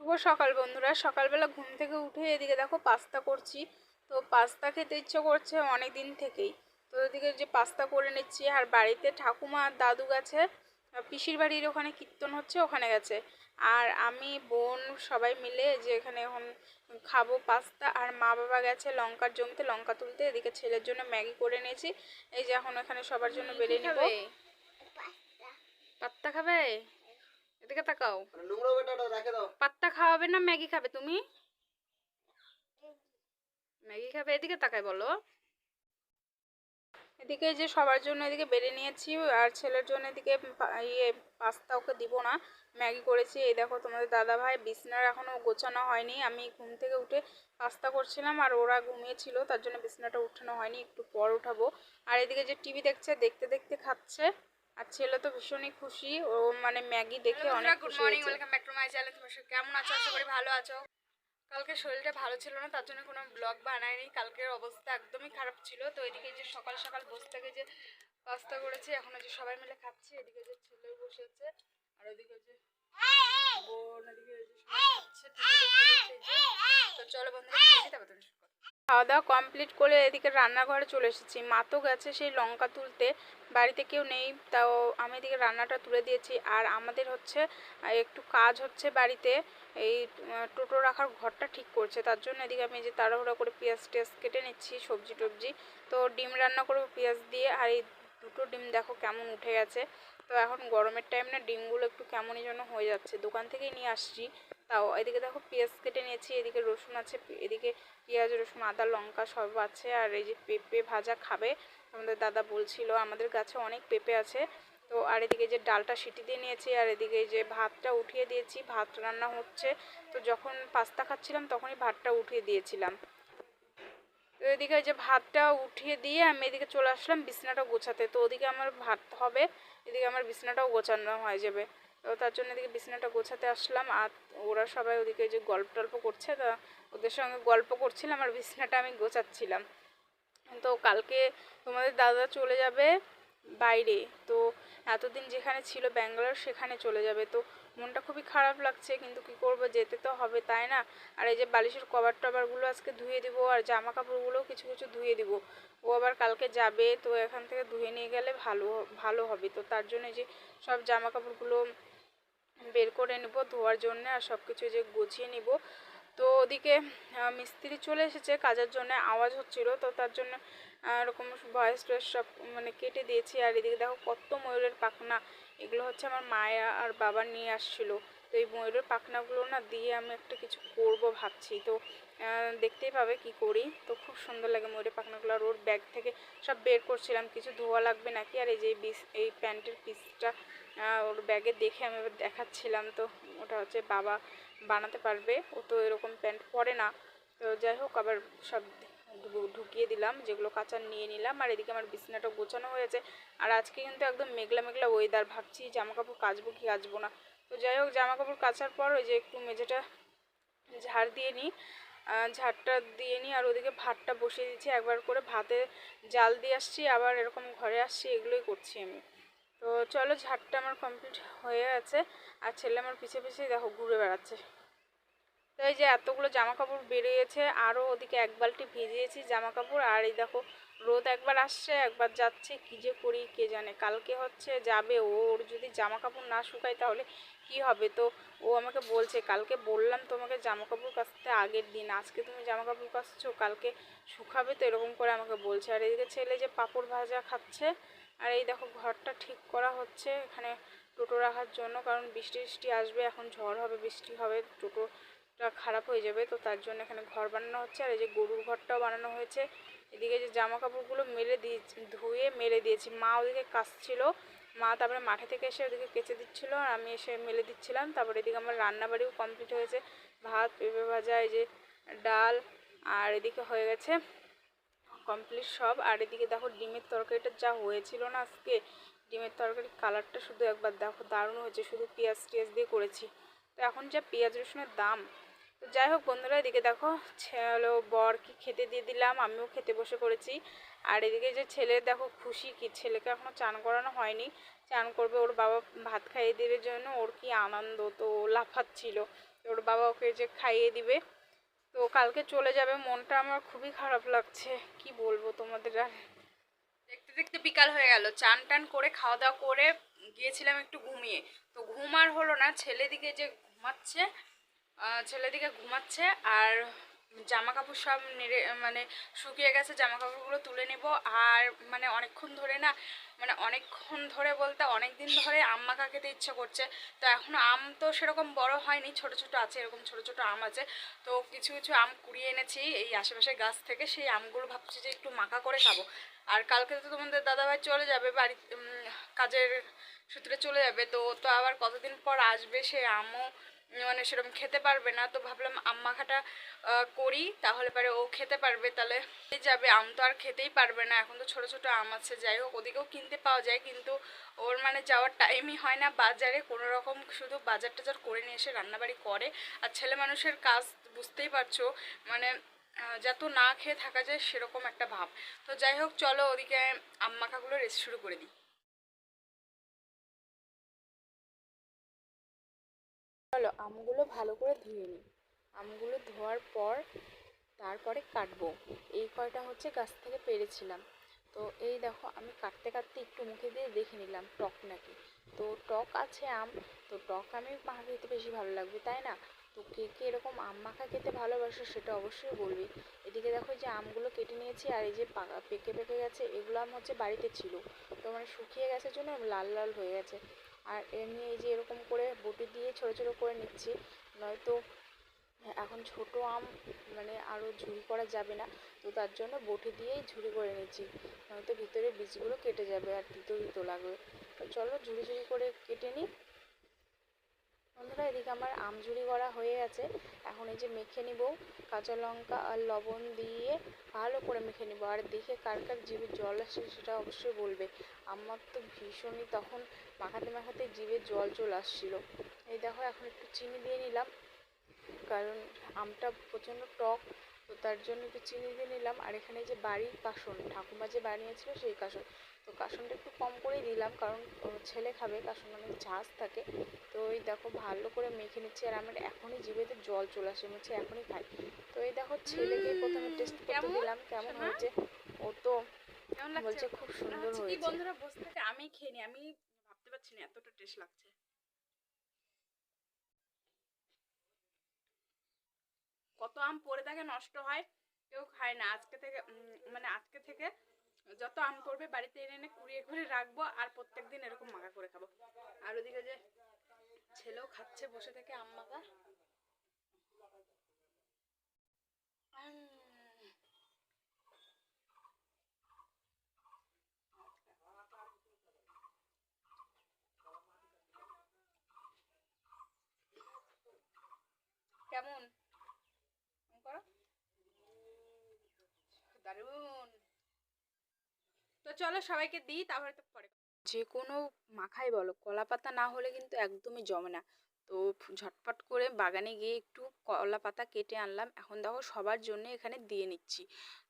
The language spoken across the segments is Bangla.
শুভ সকাল বন্ধুরা। সকালবেলা ঘুম থেকে উঠে এদিকে দেখো পাস্তা করছি। তো পাস্তা খেতে ইচ্ছে করছে অনেক দিন থেকেই। তো এদিকে যে পাস্তা করে নিচ্ছি আর বাড়িতে ঠাকুমা দাদু গেছে পিসির বাড়ির ওখানে কীর্তন হচ্ছে ওখানে গেছে। আর আমি বোন সবাই মিলে যে এখানে এখন খাব পাস্তা আর মা বাবা গেছে লঙ্কার জমিতে লঙ্কা তুলতে এদিকে ছেলের জন্য ম্যাগি করে নিয়েছি। এই যে এখন এখানে সবার জন্য বেড়ে নেব। পাত্তা খাবে? এদিকে তাকাও। নোংরা বেটাটা রেখে দাও। পাত্তা খাওয়াবে না ম্যাগি খাবে? তুমি? ম্যাগি খাবে? এদিকে তাকায় বলো। এদিকে যে সবার জন্য এদিকে বেড়ে নিয়েছি আর ছেলের জন্য এদিকে ইয়ে পাস্তা ওকে দিব না। ম্যাগি করেছি। এই দেখো তোমাদের দাদা ভাই বিছনার এখনও গোছানো হয়নি। আমি ঘুম থেকে উঠে পাস্তা করছিলাম আর ওরা ঘুমিয়েছিল তার জন্য বিছনাটা উঠানো হয়নি। একটু পর উঠাবো। আর এদিকে যে টিভি দেখছে দেখতে দেখতে খাচ্ছে। আর ছেলে তো ভীষণই খুশি। ও মানে ম্যাগি দেখে অনেক good morning welcome back to my channel তোমার সব কেমন আছো? আশা করি ভালো আছো। কালকে শরীরটা ভালো ছিল না তার জন্য কোনো ব্লগ বানাইনি। কালকের অবস্থা একদমই খারাপ ছিল। তো এদিকে যে সকাল সকাল বসে থেকে যে পাস্তা করেছি এখন যে সবাই মিলে খাচ্ছি। এদিকে যে ছেলে বসে আছে আর ওদিকে যে বোন এদিকে যে সবাই খাচ্ছে। তো চলো বন্ধুরা তারপর তুমি শুরু করো। খাওয়া দাওয়া কমপ্লিট করে এদিকে রান্নাঘরে চলে এসেছি। মা তো গেছে সেই লঙ্কা তুলতে, বাড়িতে কেউ নেই, তাও আমি এদিকে রান্নাটা তুলে দিয়েছি। আর আমাদের হচ্ছে একটু কাজ হচ্ছে বাড়িতে, এই টোটো রাখার ঘরটা ঠিক করছে। তার জন্য এদিকে আমি যে তাড়াহুড়া করে পেঁয়াজ টেয়াজ কেটে নিচ্ছি, সবজি টবজি। তো ডিম রান্না করব পেঁয়াজ দিয়ে, আর এই দুটো ডিম দেখো কেমন উঠে গেছে। তো এখন গরমের টাইম না ডিমগুলো একটু কেমনই যেন হয়ে যাচ্ছে। দোকান থেকেই নিয়ে আসছি। তাও এদিকে দেখো পেঁয়াজ কেটে নিয়েছি, এদিকে রসুন আছে, এদিকে পেঁয়াজ, রসুন, আদা, লঙ্কা সব আছে, আর এই যে পেঁপে ভাজা খাবে, আমাদের দাদা বলছিল আমাদের গাছে অনেক পেঁপে আছে, তো আর এদিকে যে ডালটা সিটি দিয়ে নিয়েছি, আর এদিকে যে ভাতটা উঠিয়ে দিয়েছি, ভাত রান্না হচ্ছে, তো যখন পাস্তা খাচ্ছিলাম তখনই ভাতটা উঠিয়ে দিয়েছিলাম। তো এদিকে যে ভাতটা উঠিয়ে দিয়ে আমি এদিকে চলে আসলাম বিছনাটা গোছাতে, তো ওদিকে আমার ভাত হবে, এদিকে আমার বিছনাটাও গোছানো হয়ে যাবে। তো তার জন্য এদিকে বিছানাটা গোছাতে আসলাম আর ওরা সবাই ওদিকে যে গল্প টল্প করছে, তা ওদের সঙ্গে গল্প করছিলাম আর বিছানাটা আমি গোছাচ্ছিলাম। তো কালকে তোমাদের দাদা চলে যাবে বাইরে, তো এতদিন যেখানে ছিল ব্যাঙ্গালোর সেখানে চলে যাবে। তো মনটা খুবই খারাপ লাগছে, কিন্তু কি করব, যেতে তো হবে তাই না? আর এই যে বালিশের কভার টভারগুলো আজকে ধুয়ে দিব আর জামা কাপড়গুলোও কিছু কিছু ধুয়ে দিব। ও আবার কালকে যাবে, তো এখান থেকে ধুয়ে নিয়ে গেলে ভালো ভালো হবে। তো তার জন্য যে সব জামা কাপড়গুলো বের করে নেব ধোয়ার জন্য আর সব কিছু যে গুছিয়ে নিব। তো ওদিকে মিস্ত্রি চলে এসেছে কাজের জন্য, আওয়াজ হচ্ছিল, তো তার জন্য এরকম ভয়েস টয়েস সব মানে কেটে দিয়েছি। আর এদিকে দেখো কত ময়ূরের পাখনা, এগুলো হচ্ছে আমার মায়া আর বাবা নিয়ে আসছিল। তো এই ময়ূরের পাখনাগুলো না দিয়ে আমি একটা কিছু করব ভাবছি। তো দেখতেই পাবে কি করি। তো খুব সুন্দর লাগে ময়ূরের পাখনাগুলো। আর ওর ব্যাগ থেকে সব বের করছিলাম। কিছু ধোয়া লাগবে নাকি? আর এই যে বিস এই প্যান্টের পিসটা ওর ব্যাগে দেখে আমি এবার দেখাচ্ছিলাম। তো ওটা হচ্ছে বাবা বানাতে পারবে। ও তো এরকম প্যান্ট পরে না। তো যাই হোক, আবার সব ঢুকিয়ে দিলাম। যেগুলো কাঁচা নিয়ে নিলাম। আর এদিকে আমার বিছানাটা গোছানো হয়েছে আর আজকে কিন্তু একদম মেঘলা মেঘলা ওয়েদার ভাবছি জামা কাপড় কাচবো কি কাচবো না। তো যাই হোক জামা কাপড় কাচার পর ওই যে একটু মেঝেটা ঝাড় দিয়ে নিই। ঝাড়টা দিয়ে নিই আর ওদিকে ভাতটা বসিয়ে দিচ্ছি। একবার করে ভাতে জাল দিয়ে আসছি, আবার এরকম ঘরে আসছি, এগুলোই করছি আমি। তো চলো ঝাড়টা আমার কমপ্লিট হয়ে গেছে। আর ছেলে আমার পিছিয়ে পিছিয়ে দেখো, ঘুরে বেড়াচ্ছে। তো এই যে এতগুলো জামা কাপড় বেরিয়েছে আরও ওদিকে এক বালটি ভিজিয়েছি জামা কাপড় আর এই দেখো রোদ একবার আসছে, একবার যাচ্ছে, কী যে করি কে জানে? কালকে হচ্ছে যাবে ও, ওর যদি জামা কাপড় না শুকায় তাহলে কি হবে? তো ও আমাকে বলছে, কালকে বললাম তোমাকে জামা কাপড় কাচতে আগের দিন, আজকে তুমি জামা কাপড় কাচছো, কালকে শুকাবে তো এরকম করে আমাকে বলছে। আর এদিকে ছেলে যে পাঁপড় ভাজা খাচ্ছে, আর এই দেখো ঘরটা ঠিক করা হচ্ছে, এখানে টোটো রাখার জন্য, কারণ বৃষ্টি বৃষ্টি আসবে, এখন ঝড় হবে, বৃষ্টি হবে টোটোটা খারাপ হয়ে যাবে, তো তার জন্য এখানে ঘর বানানো হচ্ছে। আর এই যে গরুর ঘরটাও বানানো হয়েছে। এদিকে যে জামা কাপড়গুলো মেলে দিয়েছি, ধুয়ে মেলে দিয়েছি। মা ওদিকে কাচছিল মা তারপরে মাঠে থেকে এসে ওদিকে কেচে দিচ্ছিল আর আমি এসে মেলে দিচ্ছিলাম। তারপরে এদিকে আমার রান্নাবাড়িও কমপ্লিট হয়েছে। ভাত, পেঁপে ভাজা, এই যে ডাল, আর এদিকে হয়ে গেছে কমপ্লিট সব। আর এদিকে দেখো ডিমের তরকারিটা যা হয়েছিল না আজকে, ডিমের তরকারির কালারটা শুধু একবার দেখো, দারুণ হয়েছে। শুধু পেঁয়াজ টিয়াজ দিয়ে করেছি। তো এখন যা পেঁয়াজ রসুনের দাম তো যাই হোক বন্ধুরা, এদিকে দেখো ছেলে বরকে খেতে দিয়ে দিলাম, আমিও খেতে বসে পড়েছি। আর এদিকে যে ছেলে, দেখো খুশি কি, ছেলেকে এখনও চান করানো হয়নি। চান করবে ওর বাবা ভাত খাইয়ে দেবে জন্য, ওর কি আনন্দ, তো লাফাচ্ছিল। ওর বাবা ওকে যে খাইয়ে দিবে, তো কালকে চলে যাবে, মনটা আমার খুবই খারাপ লাগছে। কি বলব তোমাদের আর? দেখতে দেখতে বিকাল হয়ে গেল, চান টান করে, খাওয়া দাওয়া করে গিয়েছিলাম একটু ঘুমিয়ে। তো ঘুম আর হলো না, ছেলেদিকে যে ঘুমাচ্ছে ছেলেদিকে ঘুমাচ্ছে আর জামা কাপড় সব নেড়ে মানে শুকিয়ে গেছে জামা কাপড়গুলো তুলে নেব। আর মানে অনেকক্ষণ ধরে না মানে অনেকক্ষণ ধরে বলতে অনেক দিন ধরে আম মাখা খেতে ইচ্ছে করছে। তো এখন আম তো সেরকম বড় হয়নি, ছোট ছোট আছে, এরকম ছোট ছোট আম আছে। তো কিছু কিছু আম কুড়িয়ে এনেছি এই আশেপাশে গাছ থেকে, সেই আমগুলো ভাবছি যে একটু মাখা করে খাব। আর কালকে তো তোমাদের দাদাভাই চলে যাবে বাড়ি কাজের সূত্রে চলে যাবে। তো তো আবার কতদিন পর আসবে, সে আমও মানে সেরকম খেতে পারবে না, তো ভাবলাম আম মাখাটা করি, তাহলে পরে ও খেতে পারবে, তাহলে যাবে। আম তো আর খেতেই পারবে না, এখন তো ছোট ছোট আম আছে, যাই হোক, ওদিকেও কিনতে পাওয়া যায়, কিন্তু ওর মানে যাওয়ার টাইমই হয় না, বাজারে কোনো রকম শুধু বাজার টাজার করে নিয়ে এসে রান্নাবাড়ি করে, আর ছেলে মানুষের কাজ বুঝতেই পারছ মানে যত না খেয়ে থাকা যায়, সেরকম একটা ভাব। তো যাই হোক, চলো ওদিকে আম মাখাগুলো রেসি শুরু করে দিই। চলো আমগুলো ভালো করে ধুয়ে নিই। আমগুলো ধোয়ার পর তারপরে কাটবো। এই কয়টা হচ্ছে গাছ থেকে পেরেছিলাম। তো এই দেখো, আমি কাটতে কাটতে একটু মুখে দিয়ে দেখে নিলাম টক নাকি। তো টক আছে আম, তো টক আমি মাখা খেতে বেশি ভালো লাগবে, তাই না? তো কে কে এরকম আম মাখা খেতে ভালোবাসো সেটা অবশ্যই বলবি। এদিকে দেখো যে আমগুলো কেটে নিয়েছি, আর এই যে পাকা পেকে পেকে গেছে, এগুলো আম হচ্ছে বাড়িতে ছিল। তো মানে শুকিয়ে গেছে জন্য লাল লাল হয়ে গেছে। আর এমনি এই যে এরকম করে বটি দিয়ে ছোটো ছোটো করে নিচ্ছি, নয়তো এখন ছোট আম মানে আরও ঝুরি করা যাবে না, তো তার জন্য বটি দিয়েই ঝুড়ি করে নিচ্ছি, নয়তো ভিতরে বীজগুলো কেটে যাবে আর তিতো তিতো লাগবে। তো চলো ঝুড়ি ঝুড়ি করে কেটে নিই। বন্ধুরা, এদিকে আমার আম ঝুরি করা হয়ে গেছে। এখন এই যে মেখে নিব, কাঁচা লঙ্কা আর লবণ দিয়ে ভালো করে মেখে নিব। আর দেখে কার কার জিভে জল আসছে সেটা অবশ্যই বলবে। আমার তো ভীষণই তখন মাখাতে মাখাতে জিভে জল চলে আসছিল। এই দেখো, এখন একটু চিনি দিয়ে নিলাম। কারণ আমটা প্রচণ্ড টক তো তার জন্য একটু চিনি দিয়ে নিলাম। আর এখানে যে বাড়ির কাসন ঠাকুমা যে বানিয়েছিল সেই কাসন। তো কাসনটা একটু কম করেই দিলাম কারণ ছেলে খাবে কাসন অনেক ঝাঁজ থাকে। তো এই দেখো ভালো করে মেখে নিচ্ছি আর আমার এখনই জিভেতে জল চলে আসে মনে হচ্ছে এখনই খাই। তো এই দেখো ছেলেকে প্রথমে টেস্ট করতে কেমন? দিলাম কেমন হয়েছে? ও তো বলছে খুব সুন্দর হচ্ছে কি হয়েছে। বন্ধুরা বসে আমি খেয়ে নি আমি ভাবতে পারছি না এতটা টেস্ট লাগছে। কত আম পড়ে থাকে নষ্ট হয়, কেউ খায় না। আজকে থেকে মানে আজকে থেকে যত আম পড়বে বাড়িতে এনে এনে কুড়িয়ে করে রাখব আর প্রত্যেক দিন এরকম মাখা করে খাব। আর ওদিকে যে ছেলেও খাচ্ছে, বসে থেকে আম মাখা। কেমন এরকম করো তো চলো সবাইকে দিই, তারপরে তো পরে যে কোনো মাখাই বলো কলা পাতা না হলে কিন্তু একদমই জমে না। তো ঝটপট করে বাগানে গিয়ে একটু কলা পাতা কেটে আনলাম। এখন দেখো সবার জন্য এখানে দিয়ে নিচ্ছি।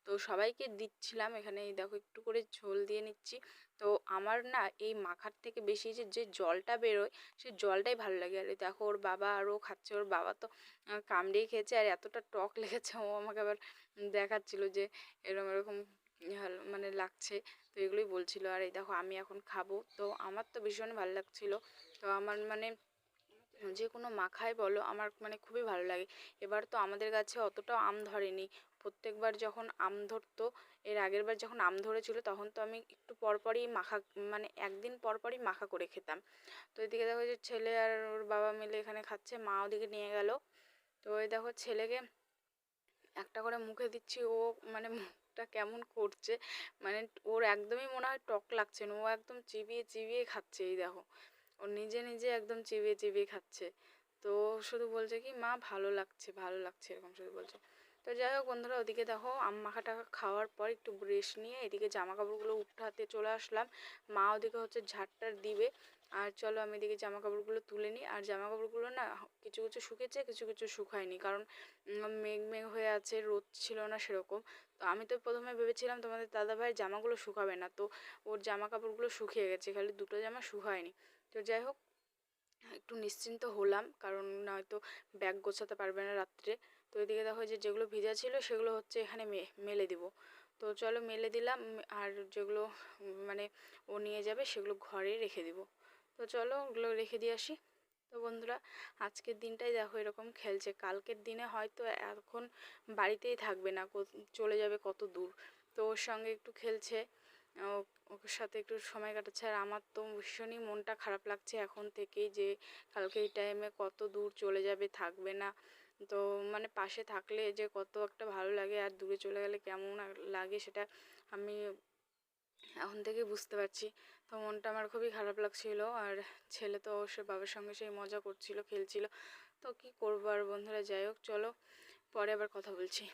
তো সবাইকে দিচ্ছিলাম। এখানে দেখো একটু করে ঝোল দিয়ে নিচ্ছি। তো আমার না এই মাখার থেকে বেশি যে যে জলটা বেরোয় সেই জলটাই ভালো লাগে। আর দেখো ওর বাবা আরও খাচ্ছে ওর বাবা তো আহ, কামড়েই খেয়েছে আর এতটা টক লেগেছে। ও আমাকে আবার দেখাচ্ছিল যে এরকম এরকম মানে লাগছে। তো এগুলোই বলছিল। আর এই দেখো আমি এখন খাব। তো আমার তো ভীষণ ভালো লাগছিল। তো আমার মানে যে কোনো মাখাই বলো আমার মানে খুবই ভালো লাগে। এবার তো আমাদের গাছে অতটাও আম ধরেনি। প্রত্যেকবার যখন আম ধরতো, এর আগের বার যখন আম ধরেছিল তখন তো আমি একটু পরপরই মাখা মানে একদিন পরপরই মাখা করে খেতাম। তো এদিকে দেখো যে ছেলে আর ওর বাবা মিলে এখানে খাচ্ছে, মা ওদিকে নিয়ে গেল। তো ওই দেখো ছেলেকে একটা করে মুখে দিচ্ছি, ও মানে মুখটা কেমন করছে মানে ওর একদমই মনে হয় টক লাগছে না, ও একদম চিবিয়ে চিবিয়ে খাচ্ছে এই দেখো। ও নিজে নিজে একদম চিবিয়ে চিবিয়ে খাচ্ছে। তো শুধু বলছে কি, মা ভালো লাগছে ভালো লাগছে, এরকম শুধু বলছে। তো যাই হোক বন্ধুরা, ওদিকে দেখো আম মাখা খাওয়ার পর একটু রেস্ট নিয়ে এদিকে জামা কাপড়গুলো উঠাতে চলে আসলাম। মা ওদিকে হচ্ছে ঝাড়টার দিবে। আর চলো আমি এদিকে জামা কাপড়গুলো তুলে নিই। আর জামা কাপড়গুলো না কিছু কিছু শুকেছে, কিছু কিছু শুকায়নি। কারণ মেঘ মেঘ হয়ে আছে, রোদ ছিল না সেরকম। তো আমি তো প্রথমে ভেবেছিলাম তোমাদের দাদাভাইয়ের জামাগুলো শুকাবে না। তো ওর জামা কাপড়গুলো শুকিয়ে গেছে, খালি দুটো জামা শুকায়নি। তো যাই হোক, একটু নিশ্চিন্ত হলাম। কারণ নয়তো ব্যাগ গোছাতে পারবে না রাত্রে। তো এদিকে দেখো যে যেগুলো ভিজা ছিল সেগুলো হচ্ছে এখানে মেলে দিব। তো চলো মেলে দিলাম, আর যেগুলো মানে ও নিয়ে যাবে সেগুলো ঘরে রেখে দিব। তো চলো ওগুলো রেখে দিয়ে আসি। তো বন্ধুরা, আজকের দিনটাই দেখো এরকম খেলছে। কালকের দিনে হয়তো এখন বাড়িতেই থাকবে না চলে যাবে কত দূর। তো ওর সঙ্গে একটু খেলছে ওর সাথে একটু সময় কাটাচ্ছে। আর আমার তো ভীষণই মনটা খারাপ লাগছে এখন থেকেই যে কালকে এই টাইমে কত দূর চলে যাবে, থাকবে না। তো মানে পাশে থাকলে যে কত একটা ভালো লাগে আর দূরে চলে গেলে কেমন লাগে সেটা আমি এখন থেকে বুঝতে পারছি। তো মনটা আমার খুবই খারাপ লাগছিল আর ছেলে তো অবশ্যই বাবার সঙ্গে সেই মজা করছিল, খেলছিল। তো কি করব আর বন্ধুরা, যাই হোক, চলো পরে আবার কথা বলছি।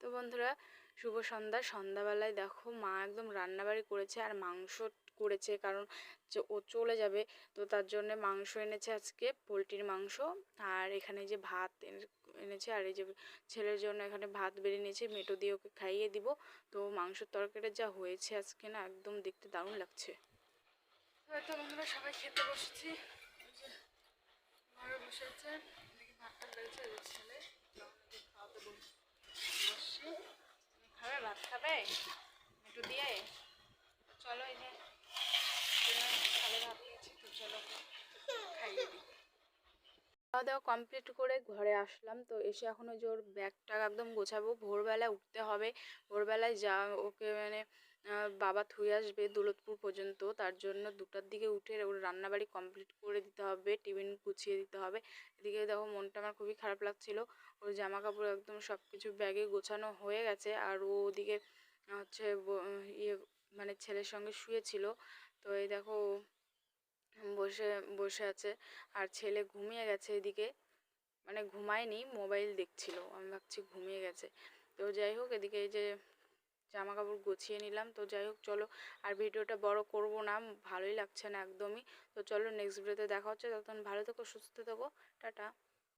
তো বন্ধুরা, শুভ সন্ধ্যা। সন্ধ্যাবেলায় দেখো মা একদম রান্নাবাড়ি করেছে আর মাংস করেছে, কারণ ও চলে যাবে, তো তার জন্য মাংস এনেছে আজকে, পোলট্রির মাংস। আর এখানে যে ভাত এনে- এনেছে, আর এই যে ছেলের জন্য এখানে ভাত বেড়ে নিয়েছে, মেটো দিয়ে ওকে খাইয়ে দিব। তো মাংসের তরকারিটা যা হয়েছে আজকে না, একদম দেখতে দারুণ লাগছে। সবাই খেতে বসেছি। বসছি। ভাত খাবে? একটু দিয়ে? চলো এই যে খাওয়া দাওয়া কমপ্লিট করে ঘরে আসলাম। তো এসে এখন ওই যে ওর ব্যাগটা একদম গোছাবো ভোরবেলা উঠতে হবে। ভোরবেলায় যা ওকে মানে বাবা থুয়ে আসবে দৌলতপুর পর্যন্ত। তার জন্য দুটার দিকে উঠে ওর রান্নাবাড়ি কমপ্লিট করে দিতে হবে, টিফিন গুছিয়ে দিতে হবে। এদিকে দেখো মনটা আমার খুবই খারাপ লাগছিল। ওর জামা কাপড় একদম সব কিছু ব্যাগে গোছানো হয়ে গেছে। আর ও ওদিকে হচ্ছে ইয়ে মানে ছেলের সঙ্গে শুয়েছিল। তো এই দেখো বসে বসে আছে। আর ছেলে ঘুমিয়ে গেছে এদিকে। মানে ঘুমায়নি, মোবাইল দেখছিল। আমি ভাবছি ঘুমিয়ে গেছে। তো যাই হোক, এদিকে এই যে জামা কাপড় গুছিয়ে নিলাম। তো যাই হোক, চলো। আর ভিডিওটা বড় করব না, ভালোই লাগছে না একদমই। তো চলো নেক্সট ভিডিওতে দেখা হচ্ছে। ততক্ষণ ভালো থেকো, সুস্থ থেকো। টাটা।